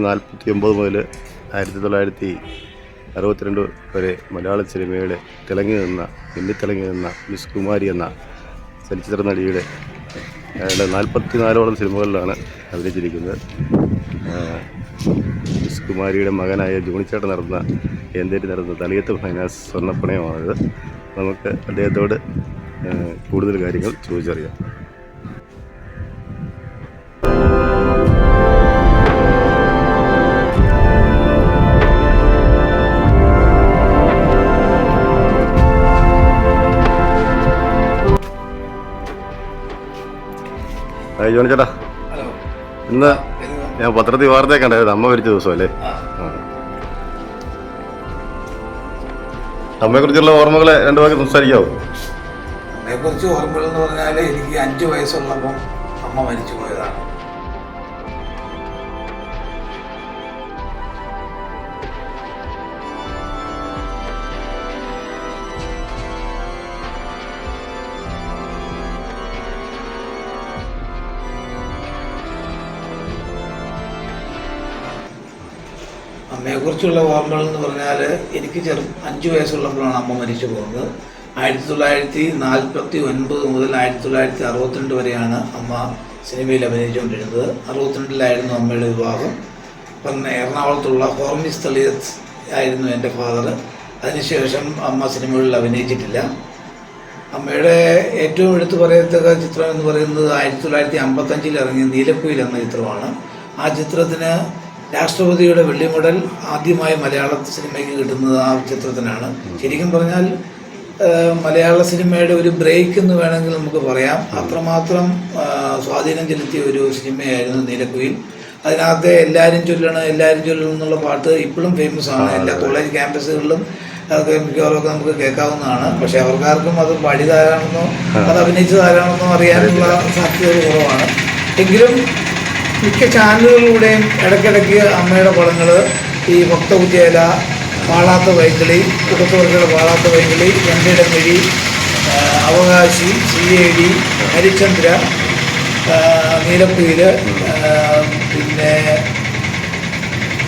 അറുപത്തി ഒമ്പത് മുതൽ ആയിരത്തി തൊള്ളായിരത്തി അറുപത്തിരണ്ട് വരെ മലയാള സിനിമയുടെ തിളങ്ങി നിന്ന പിന്നിത്തിളങ്ങി നിന്ന മിസ് കുമാരി എന്ന ചലച്ചിത്ര നടിയുടെ അയാളുടെ നാൽപ്പത്തി നാലോളം സിനിമകളിലാണ് അഭിനയിച്ചിരിക്കുന്നത്. മിസ് കുമാരിയുടെ മകനായ ജോണിച്ചേട്ടൻ നടന്ന എന്തേരി നടന്ന തലയത്ത് ഫൈനാൻസ് സ്വർണപ്പണയമാണിത്. നമുക്ക് അദ്ദേഹത്തോട് കൂടുതൽ കാര്യങ്ങൾ ചോദിച്ചറിയാം. ജോണി ചേട്ടാ ഇന്ന് ഞാൻ പത്രത്തിൽ വാർത്തയൊക്കെ ഉണ്ടായിരുന്നു. അമ്മ മരിച്ച ദിവസമല്ലേ? അമ്മയെ അമ്മയെക്കുറിച്ചുള്ള ഓർമ്മകളെ രണ്ടു വാക്ക് സംസാരിക്കാവോ? അമ്മയെക്കുറിച്ച് ഓർമ്മകൾ എന്ന് പറഞ്ഞാൽ എനിക്ക് അഞ്ച് വയസ്സുള്ളപ്പോൾ അമ്മ മരിച്ചു പോയതാണ് അമ്മയെക്കുറിച്ചുള്ള ഓർമ്മകൾ എന്ന് പറഞ്ഞാൽ എനിക്ക് ചെറു അഞ്ച് വയസ്സുള്ളപ്പോഴാണ് അമ്മ മരിച്ചു പോകുന്നത്. ആയിരത്തി തൊള്ളായിരത്തി നാൽപ്പത്തി ഒൻപത് മുതൽ ആയിരത്തി തൊള്ളായിരത്തി അറുപത്തിരണ്ട് വരെയാണ് അമ്മ സിനിമയിൽ അഭിനയിച്ചുകൊണ്ടിരുന്നത്. അറുപത്തിരണ്ടിലായിരുന്നു അമ്മയുടെ വിവാഹം. പിന്നെ എറണാകുളത്തുള്ള ഹോർമിസ് തളിയത്ത് ആയിരുന്നു എന്റെ ഫാദർ അതിനുശേഷം അമ്മ സിനിമകളിൽ അഭിനയിച്ചിട്ടില്ല. അമ്മയുടെ ഏറ്റവും എടുത്തു പറയത്തക്ക ചിത്രം എന്ന് പറയുന്നത് ആയിരത്തി തൊള്ളായിരത്തി അമ്പത്തഞ്ചിൽ ഇറങ്ങിയ നീലക്കുയിൽ എന്ന ചിത്രമാണ്. ആ ചിത്രത്തിന് രാഷ്ട്രപതിയുടെ വെള്ളി മെഡൽ ആദ്യമായി മലയാള സിനിമയ്ക്ക് കിട്ടുന്നത് ആ ചിത്രത്തിനാണ്. ശരിക്കും പറഞ്ഞാൽ മലയാള സിനിമയുടെ ഒരു ബ്രേക്ക് എന്ന് വേണമെങ്കിൽ നമുക്ക് പറയാം. അത്രമാത്രം സ്വാധീനം ചെലുത്തിയ ഒരു സിനിമയായിരുന്നു നീലക്കുയിൽ. അതിനകത്തെ എല്ലാവരും ചൊല്ലണം എല്ലാവരും ചൊല്ലണം എന്നുള്ള പാട്ട് ഇപ്പോഴും ഫേമസ് ആണ്. എല്ലാ കോളേജ് ക്യാമ്പസുകളിലും അതൊക്കെ മിക്കവാറൊക്കെ നമുക്ക് കേൾക്കാവുന്നതാണ്. പക്ഷെ അവർക്കാർക്കും അത് പാടിയതാരാണെന്നോ അത് അഭിനയിച്ചതാരാണെന്നോ അറിയാനുള്ള സാധ്യത കുറവാണ്. എങ്കിലും മിക്ക ചാനലുകളിലൂടെയും ഇടയ്ക്കിടയ്ക്ക് അമ്മയുടെ പടങ്ങൾ ഈ ഭക്തകുത്തിയേല പാളാത്ത വൈക്കിളി കുടുംബവർഗയുടെ പാളാത്ത വൈക്കിളി രണ്ടിടം വഴി Avakashi C A D Harichandra ആ, പിന്നെ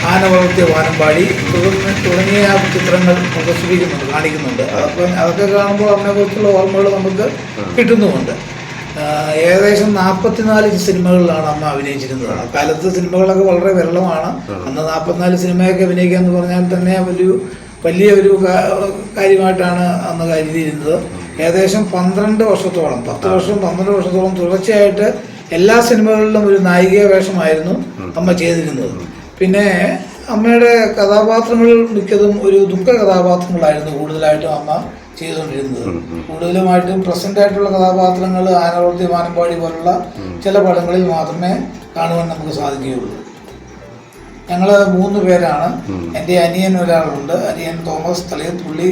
ആന വളർത്തിയ വാനമ്പാടി തുടർന്ന് തുടങ്ങിയ ചിത്രങ്ങൾ പ്രദർശിപ്പിക്കുന്നുണ്ട് കാണിക്കുന്നുണ്ട്. അപ്പം അതൊക്കെ കാണുമ്പോൾ അതിനെക്കുറിച്ചുള്ള ഓർമ്മകൾ നമുക്ക് കിട്ടുന്നുമുണ്ട്. ഏകദേശം നാൽപ്പത്തിനാല് സിനിമകളിലാണ് അമ്മ അഭിനയിച്ചിരുന്നത്. അക്കാലത്ത് സിനിമകളൊക്കെ വളരെ വിരളമാണ്. അന്ന് നാൽപ്പത്തിനാല് സിനിമയൊക്കെ അഭിനയിക്കുക എന്ന് പറഞ്ഞാൽ തന്നെ ഒരു വലിയ ഒരു കാര്യമായിട്ടാണ് അന്ന് കരുതിയിരുന്നത്. ഏകദേശം പന്ത്രണ്ട് വർഷത്തോളം പത്ത് വർഷം പന്ത്രണ്ട് വർഷത്തോളം തുടർച്ചയായിട്ട് എല്ലാ സിനിമകളിലും ഒരു നായിക വേഷമായിരുന്നു അമ്മ ചെയ്തിരുന്നത്. പിന്നെ അമ്മയുടെ കഥാപാത്രങ്ങൾ മിക്കതും ഒരു ദുഃഖ കഥാപാത്രങ്ങളായിരുന്നു കൂടുതലായിട്ടും അമ്മ. ചെയ്തുകൊണ്ടിരുന്നത്. കൂടുതലുമായിട്ടും പ്രസന്റ് ആയിട്ടുള്ള കഥാപാത്രങ്ങൾ ആനവർത്തി മാനമ്പാടി പോലുള്ള ചില പടങ്ങളിൽ മാത്രമേ കാണുവാൻ നമുക്ക് സാധിക്കുകയുള്ളൂ. ഞങ്ങൾ മൂന്ന് പേരാണ്. എന്റെ അനിയൻ ഒരാളുണ്ട്. അനിയൻ തോമസ് തലയിൽ പുള്ളി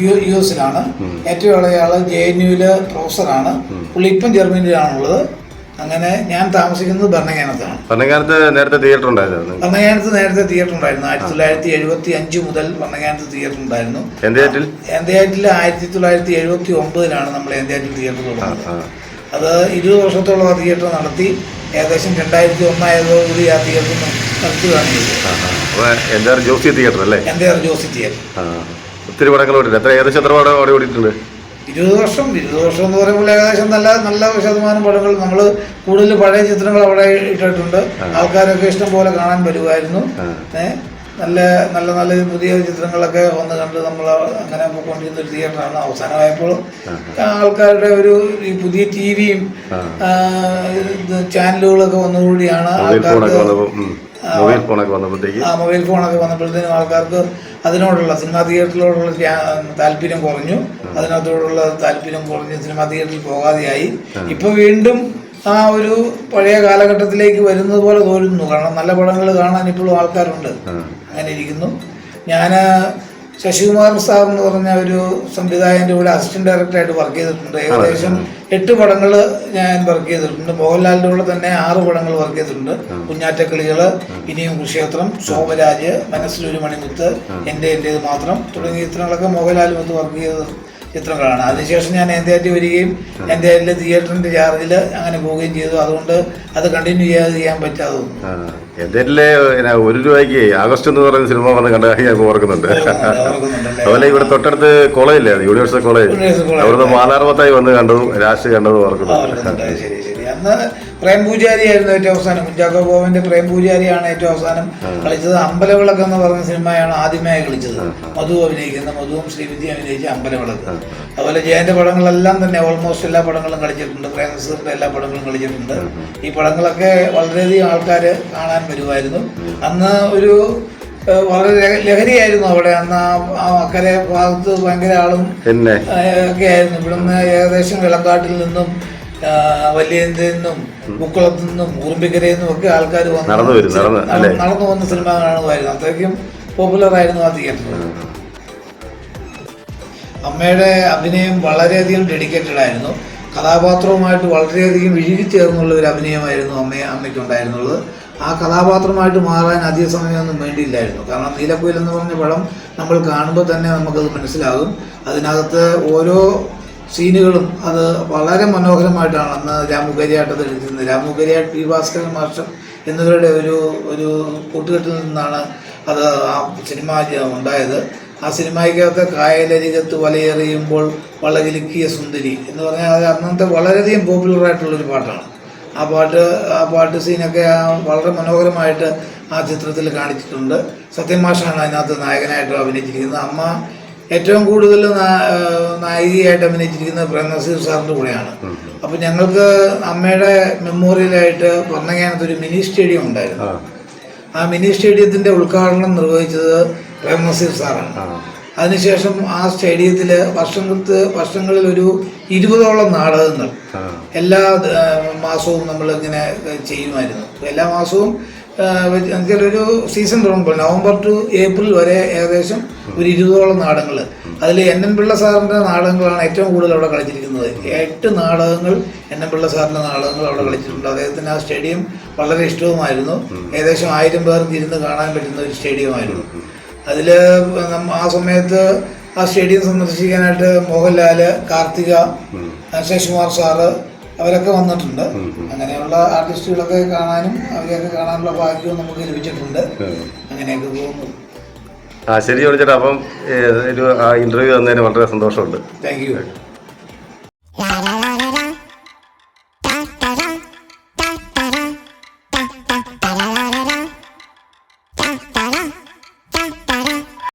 യു യു എസിലാണ്. ഏറ്റവും ഇളയാൾ ജെ എൻ യുവിലെ പ്രൊഫസറാണ്. പുള്ളി ഇപ്പം ജർമ്മനിയിലാണുള്ളത്. അങ്ങനെ ഞാൻ താമസിക്കുന്നത് ഭരണങ്ങാനത്താണ്. ഭരണകാലത്ത് നേരത്തെ തിയേറ്റർ ഉണ്ടായിരുന്നു ഭരണങ്ങാനത്ത് നേരത്തെ തിയേറ്റർ ഉണ്ടായിരുന്നു ആയിരത്തി തൊള്ളായിരത്തി എഴുപത്തി അഞ്ച് മുതൽ ഭരണങ്ങാനത്ത് തിയേറ്റർ ഉണ്ടായിരുന്നു എന്തേറ്റിൽ എന്തേറ്റിൽ ആയിരത്തി തൊള്ളായിരത്തി എഴുപത്തി ഒമ്പതിലാണ് നമ്മൾ എന്തേറ്റിൽ തിയേറ്റർ തുടങ്ങുന്നത്. അത് ഇരുപത് വർഷത്തോളം ആ തിയേറ്റർ നടത്തി ഏകദേശം രണ്ടായിരത്തി ഒന്നായതോടുകൂടി ആ തിയേറ്റർ നടത്തുകയാണ് ചെയ്തത്. ജോസി തിയേറ്റർ അല്ലേ എന്റെ ജോസി തിയേറ്റർ. ഒത്തിരി പടങ്ങൾ ഓടിയിട്ടുണ്ട്. എത്ര ഏകദേശം എത്ര പടം അവിടെ ഓടിയിട്ടുണ്ട്? ഇരുപത് വർഷം ഇരുപത് വർഷം എന്ന് പറയുമ്പോൾ ഏകദേശം നല്ല നല്ല ശതമാനം പടങ്ങൾ നമ്മൾ കൂടുതൽ പഴയ ചിത്രങ്ങൾ അവിടെ ഇട്ടിട്ടുണ്ട്. ആൾക്കാരൊക്കെ ഇഷ്ടം പോലെ കാണാൻ വരുമായിരുന്നു ഏ, നല്ല നല്ല നല്ല പുതിയ ചിത്രങ്ങളൊക്കെ വന്ന് കണ്ട് നമ്മൾ അങ്ങനെ പോയിക്കൊണ്ടിരുന്ന ഒരു തിയേറ്ററാണ് അവസാനമായപ്പോൾ ആൾക്കാരുടെ ഒരു ഈ പുതിയ ടി വിയും ചാനലുകളൊക്കെ വന്നതോടുകൂടിയാണ് മൊബൈൽ ആൾക്കാർക്ക് മൊബൈൽ ഫോണൊക്കെ വന്നപ്പോഴത്തേക്ക്? ആ മൊബൈൽ ഫോണൊക്കെ വന്നപ്പോഴത്തേനും ആൾക്കാർക്ക് അതിനോടുള്ള സിനിമാ തിയേറ്ററിലോടുള്ള താല്പര്യം കുറഞ്ഞു. അതിനകത്തോടുള്ള താല്പര്യം കുറഞ്ഞ് സിനിമാ തിയേറ്ററിൽ പോകാതെയായി. ഇപ്പൊ വീണ്ടും ആ ഒരു പഴയ കാലഘട്ടത്തിലേക്ക് വരുന്നത് പോലെ തോന്നുന്നു. കാരണം നല്ല പടങ്ങൾ കാണാൻ ഇപ്പോഴും ആൾക്കാരുണ്ട്. അങ്ങനെ ഇരിക്കുന്നു. ഞാൻ ശശികുമാർ സാർ എന്ന് പറഞ്ഞ ഒരു സംവിധായകന്റെ കൂടെ അസിസ്റ്റന്റ് ഡയറക്ടറായിട്ട് വർക്ക് ചെയ്തിട്ടുണ്ട്. ഏകദേശം എട്ട് പടങ്ങൾ ഞാൻ വർക്ക് ചെയ്തിട്ടുണ്ട്. മോഹൻലാലിന്റെ കൂടെ തന്നെ ആറ് പടങ്ങൾ വർക്ക് ചെയ്തിട്ടുണ്ട്. കുഞ്ഞാറ്റക്കിളികൾ ഇനിയും ക്ഷേത്രം ശോഭരാജ് മനസ്സിലൊരു മണിമുത്ത് എന്റെ എന്റേത് മാത്രം തുടങ്ങിയ ചിത്രങ്ങളൊക്കെ മോഹൻലാലും ഒന്ന് വർക്ക് ചെയ്ത് ചിത്രങ്ങളാണ്. അതിനുശേഷം ഞാൻ എന്തേറ്റ് വരികയും എന്റെ തിയേറ്ററിന്റെ ചാർജിൽ അങ്ങനെ പോവുകയും ചെയ്തു. അതുകൊണ്ട് അത് കണ്ടിന്യൂ ചെയ്യാതെ ചെയ്യാൻ പറ്റാതെ ഒരു രൂപയ്ക്ക് ആഗസ്റ്റ് എന്ന് പറയുന്ന സിനിമ വന്ന് കണ്ട ഞാൻ ഓർക്കുന്നുണ്ട്? അതുപോലെ ഇവിടെ തൊട്ടടുത്ത് കോളേജില്ലേ? University college university college. അവിടുന്ന് മാലാർമത്തായി വന്ന് കണ്ടതും രാഷ്ട്രീയ കണ്ടതും ഓർക്കുന്നുണ്ട്. ശരി ശരി. അന്ന് പ്രേം പൂജാരി ആയിരുന്നു ഏറ്റവും അവസാനം. കുഞ്ചാക്കോ ബോബന്റെ പ്രേം പൂജാരിയാണ് ഏറ്റവും അവസാനം കളിച്ചത്. അമ്പലവിളക്ക് എന്ന് പറഞ്ഞ സിനിമയാണ് ആദ്യമായി കളിച്ചത്. മധു അഭിനയിക്കുന്ന മധുവും ശ്രീവിദ്യ അഭിനയിച്ച അമ്പലവിളക്ക്. അതുപോലെ ജയന്റെ പടങ്ങളെല്ലാം തന്നെ ഓൾമോസ്റ്റ് എല്ലാ പടങ്ങളും കളിച്ചിട്ടുണ്ട്. പ്രേംനസീറിന്റെ എല്ലാ പടങ്ങളും കളിച്ചിട്ടുണ്ട്. ഈ പടങ്ങളൊക്കെ വളരെയധികം ആൾക്കാർ കാണാൻ വരുമായിരുന്നു. അന്ന് ഒരു വളരെ ലഹ- ലഹരിയായിരുന്നു അവിടെ. അന്ന് ആ അക്കരെ ഭാഗത്ത് ഭയങ്കര ആളും ഒക്കെ ആയിരുന്നു. ഇവിടുന്ന് ഏകദേശം വിളക്കാട്ടിൽ നിന്നും വലിയ നിന്നും മുക്കുളത്തു നിന്നും ഉറുമ്പിക്കരയിൽ നിന്നും ഒക്കെ ആൾക്കാർ വന്ന് നടന്നു വരും, നടന്ന്, അല്ലേ? നടന്നു വന്ന സിനിമ കാണുമായിരുന്നു അത്രയ്ക്കും പോപ്പുലർ ആയിരുന്നു ആ തിയേറ്റർ അമ്മയുടെ അഭിനയം വളരെയധികം ഡെഡിക്കേറ്റഡ് ആയിരുന്നു. കഥാപാത്രവുമായിട്ട് വളരെയധികം ചേർന്നുള്ള ഒരു അഭിനയമായിരുന്നു അമ്മയെ അമ്മയ്ക്കുണ്ടായിരുന്നുള്ളത്. ആ കഥാപാത്രമായിട്ട് മാറാൻ അധിക സമയമൊന്നും വേണ്ടിയില്ലായിരുന്നു. കാരണം നീലക്കുയിൽ എന്ന് പറഞ്ഞ പടം നമ്മൾ കാണുമ്പോൾ തന്നെ നമുക്കത് മനസ്സിലാകും. അതിനകത്ത് ഓരോ സീനുകളും അത് വളരെ മനോഹരമായിട്ടാണ് അന്ന് രാമുകരിയാട്ടത് എഴുതിയിരുന്നത്. രാമുകരിയാട്ട് പി ഭാസ്കരൻ മാസ്റ്റർ എന്നിവരുടെ ഒരു ഒരു കൂട്ടുകെട്ടിൽ നിന്നാണ് അത് ആ സിനിമ ഉണ്ടായത്. ആ സിനിമയ്ക്കകത്ത് കായലരികത്ത് വലയെറിയുമ്പോൾ വളകിലുക്കിയ സുന്ദരി എന്ന് പറഞ്ഞാൽ അത് അന്നത്തെ വളരെയധികം പോപ്പുലറായിട്ടുള്ളൊരു പാട്ടാണ്. ആ പാട്ട് ആ പാട്ട് സീനൊക്കെ വളരെ മനോഹരമായിട്ട് ആ ചിത്രത്തിൽ കാണിച്ചിട്ടുണ്ട്. സത്യമാഷാണ് അതിനകത്ത് നായകനായിട്ട് അഭിനയിച്ചിരിക്കുന്നത്. അമ്മ ഏറ്റവും കൂടുതൽ നായികയായിട്ട് അഭിനയിച്ചിരിക്കുന്നത് പ്രേം നസീർ സാറിന്റെ കൂടെയാണ്. അപ്പോൾ ഞങ്ങൾക്ക് അമ്മയുടെ മെമ്മോറിയലായിട്ട് പൊന്നങ്ങാനത്ത് ഒരു മിനി സ്റ്റേഡിയം ഉണ്ടായിരുന്നു. ആ. മിനി സ്റ്റേഡിയത്തിന്റെ ഉദ്ഘാടനം നിർവഹിച്ചത് പ്രേം നസീർ സാറാണ്. അതിനുശേഷം ആ സ്റ്റേഡിയത്തിൽ വർഷങ്ങൾക്ക് വർഷങ്ങളിൽ ഒരു ഇരുപതോളം നാടകങ്ങൾ എല്ലാ മാസവും നമ്മളിങ്ങനെ ചെയ്യുമായിരുന്നു. എല്ലാ മാസവും ഒരു സീസൺ തുടങ്ങുമ്പോൾ നവംബർ ടു ഏപ്രിൽ വരെ ഏകദേശം ഒരു ഇരുപതോളം നാടകങ്ങൾ. അതിൽ എൻ എൻ പിള്ള സാറിന്റെ നാടകങ്ങളാണ് ഏറ്റവും കൂടുതൽ അവിടെ കളിച്ചിരിക്കുന്നത്. എട്ട് നാടകങ്ങൾ എൻ എൻ പിള്ള സാറിന്റെ നാടകങ്ങൾ അവിടെ കളിച്ചിട്ടുണ്ട്. അദ്ദേഹത്തിന് ആ സ്റ്റേഡിയം വളരെ ഇഷ്ടവുമായിരുന്നു. ഏകദേശം ആയിരം പേർ ഇരുന്ന് കാണാൻ പറ്റുന്ന ഒരു സ്റ്റേഡിയമായിരുന്നു. അതിൽ ആ സമയത്ത് ആ സ്റ്റേഡിയം സന്ദർശിക്കാനായിട്ട് മോഹൻലാൽ കാർത്തിക ശശികുമാർ സാറ് അവരൊക്കെ വന്നിട്ടുണ്ട്. അങ്ങനെയുള്ള ആർട്ടിസ്റ്റുകളൊക്കെ കാണാനും അവരെയൊക്കെ കാണാനുള്ള ഭാഗ്യവും നമുക്ക് ലഭിച്ചിട്ടുണ്ട്. അങ്ങനെയൊക്കെ പോകുന്നു. ആ ശരി ജോണി ചേട്ടാ അപ്പം ഒരു ഇന്റർവ്യൂ തന്നതിന് വളരെ സന്തോഷമുണ്ട്. Thank you